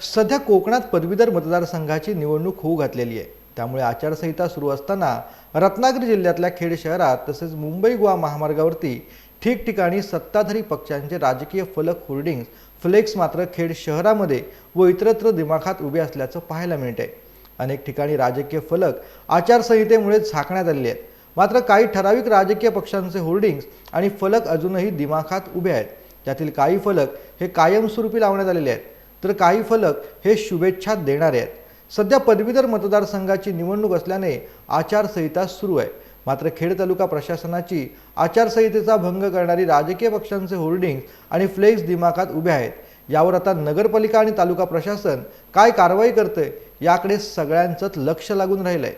सध्या कोकणात पदवीधर मतदारसंघाची निवडणूक होऊ घातलेली आहे. त्यामुळे आचारसंहिता सुरू असताना रत्नागिरी जिल्ह्यातल्या खेड शहरात तसेच मुंबई गोवा महामार्गावरती ठिकठिकाणी सत्ताधारी पक्षांचे राजकीय फलक होर्डिंग्स फ्लेक्स मात्र खेड शहरामध्ये व इतरत्र दिमाखात उभे असल्याचं पाहायला मिळते आहे अनेक ठिकाणी राजकीय फलक आचारसंहितेमुळे झाकण्यात आलेले आहेत. मात्र काही ठराविक राजकीय पक्षांचे होर्डिंग्स आणि फलक अजूनही दिमाखात उभे आहेत. त्यातील काही फलक हे कायमस्वरूपी लावण्यात आलेले आहेत. तर काही फलक हे शुभेच्छा देणारे आहेत. सध्या पदवीधर मतदारसंघाची निवडणूक असल्याने आचारसंहिता सुरू आहे. मात्र खेड तालुका प्रशासनाची आचारसंहितेचा भंग करणारी राजकीय पक्षांचे होर्डिंग्स आणि फ्लेक्स दिमाखात उभे आहेत. यावर आता नगरपालिका आणि तालुका प्रशासन काय कारवाई करते याकडे सगळ्यांचंच लक्ष लागून राहिलंय.